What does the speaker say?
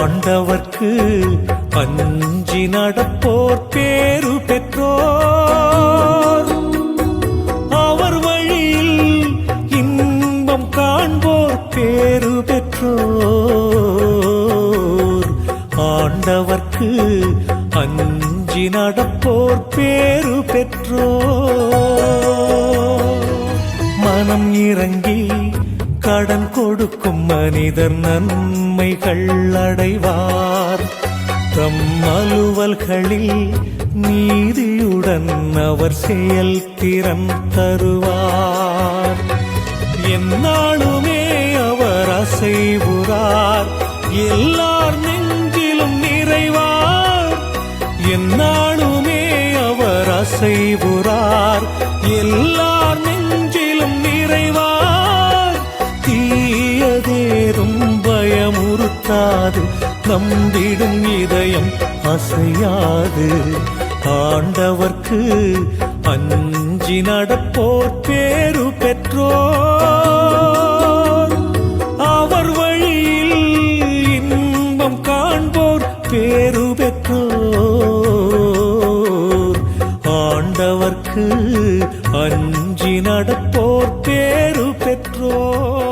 ஆண்டவர்க்கு அஞ்சி நடப்போர் பேரு பெற்றோர். அவர் வழியில் இன்பம் காண்போர் பேரு பெற்றோர். ஆண்டவர்க்கு அஞ்சி நடப்போர் பேரு பெற்றோர். மனம் இறங்கி கடன் கொடுக்கும் மனிதர் நன்மைகள் அடைவார். தம் அலுவல்களில் நீதியுடன் அவர் செயல்திறன் தருவார். என்னாலுமே அவர் அசைவுறார். எல்லார் நெஞ்சிலும் நிறைவார். என்னாலுமே அவர் அசைவுறார். எல்லா பயமுறுத்தாது நம்பிடும் இதயம் அசையாது. ஆண்டவர்க்கு அஞ்சி நடப்போர் பேரு பெற்றோர். அவர் வழியில் இன்பம் காண்போர் பேரு பெற்றோர். ஆண்டவர்க்கு அஞ்சி நடப்போர் பேரு பெற்றோர்.